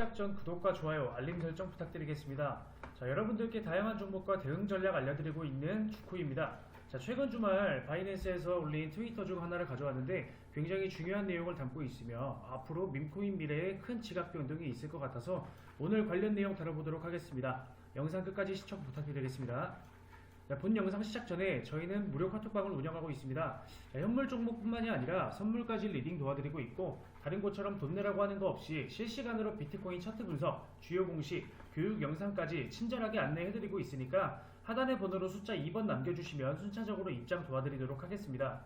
시작 전 구독과 좋아요, 알림 설정 부탁드리겠습니다. 자, 여러분들께 다양한 종목과 대응 전략 알려드리고 있는 주코입니다. 자, 최근 주말 바이낸스에서 올린 트위터 중 하나를 가져왔는데 굉장히 중요한 내용을 담고 있으며 앞으로 밈코인 미래에 큰 지각 변동이 있을 것 같아서 오늘 관련 내용 다뤄보도록 하겠습니다. 영상 끝까지 시청 부탁드리겠습니다. 자, 본 영상 시작 전에 저희는 무료 카톡방을 운영하고 있습니다. 자, 현물 종목뿐만이 아니라 선물까지 리딩 도와드리고 있고 다른 곳처럼 돈 내라고 하는 거 없이 실시간으로 비트코인 차트 분석, 주요 공시, 교육 영상까지 친절하게 안내해드리고 있으니까 하단의 번호로 숫자 2번 남겨주시면 순차적으로 입장 도와드리도록 하겠습니다.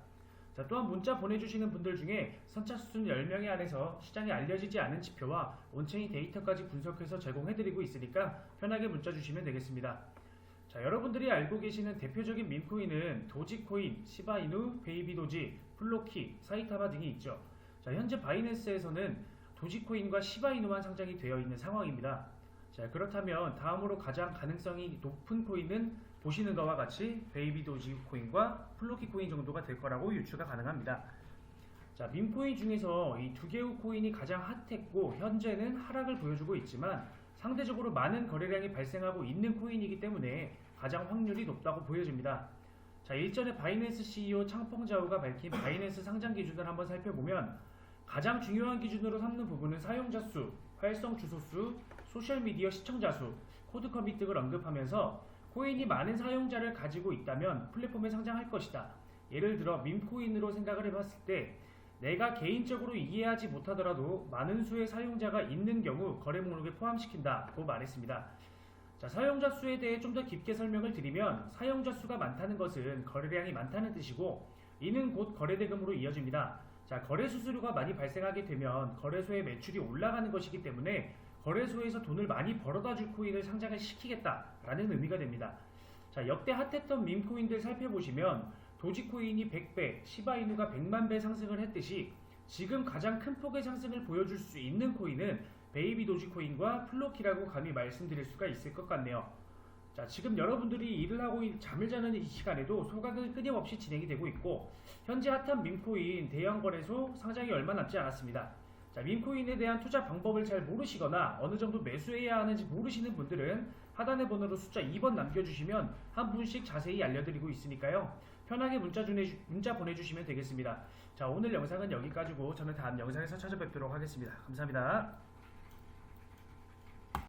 자, 또한 문자 보내주시는 분들 중에 선착순 10명에 한해서 시장에 알려지지 않은 지표와 온체인 데이터까지 분석해서 제공해드리고 있으니까 편하게 문자 주시면 되겠습니다. 자, 여러분들이 알고 계시는 대표적인 밈코인은 도지코인, 시바이누, 베이비도지, 플로키, 사이타마 등이 있죠. 자, 현재 바이낸스에서는 도지코인과 시바이누만 상장이 되어 있는 상황입니다. 자, 그렇다면 다음으로 가장 가능성이 높은 코인은 보시는 것과 같이 베이비도지 코인과 플로키 코인 정도가 될 거라고 유추가 가능합니다. 자, 밈코인 중에서 이 두 개의 코인이 가장 핫했고 현재는 하락을 보여주고 있지만 상대적으로 많은 거래량이 발생하고 있는 코인이기 때문에 가장 확률이 높다고 보여집니다. 자, 일전에 바이낸스 CEO 창펑자우가 밝힌 바이낸스 상장 기준을 한번 살펴보면 가장 중요한 기준으로 삼는 부분은 사용자 수, 활성 주소 수, 소셜 미디어 시청자 수, 코드 커밋 등을 언급하면서 코인이 많은 사용자를 가지고 있다면 플랫폼에 상장할 것이다. 예를 들어 밈코인으로 생각을 해봤을 때 내가 개인적으로 이해하지 못하더라도 많은 수의 사용자가 있는 경우 거래 목록에 포함시킨다고 말했습니다. 자, 사용자 수에 대해 좀 더 깊게 설명을 드리면 사용자 수가 많다는 것은 거래량이 많다는 뜻이고 이는 곧 거래 대금으로 이어집니다. 자, 거래 수수료가 많이 발생하게 되면 거래소의 매출이 올라가는 것이기 때문에 거래소에서 돈을 많이 벌어다 줄 코인을 상장을 시키겠다라는 의미가 됩니다. 자, 역대 핫했던 밈코인들 살펴보시면 도지코인이 100배, 시바이누가 100만 배 상승을 했듯이 지금 가장 큰 폭의 상승을 보여줄 수 있는 코인은 베이비 도지코인과 플로키라고 감히 말씀드릴 수가 있을 것 같네요. 자, 지금 여러분들이 일을 하고 있- 잠을 자는 이 시간에도 소각은 끊임없이 진행이 되고 있고 현재 핫한 밈코인 대형 거래소 상장이 얼마 남지 않았습니다. 자, 밈코인에 대한 투자 방법을 잘 모르시거나 어느 정도 매수해야 하는지 모르시는 분들은 하단의 번호로 숫자 2번 남겨주시면 한 분씩 자세히 알려드리고 있으니까요. 편하게 문자, 주내, 문자 보내주시면 되겠습니다. 자, 오늘 영상은 여기까지고 저는 다음 영상에서 찾아뵙도록 하겠습니다. 감사합니다.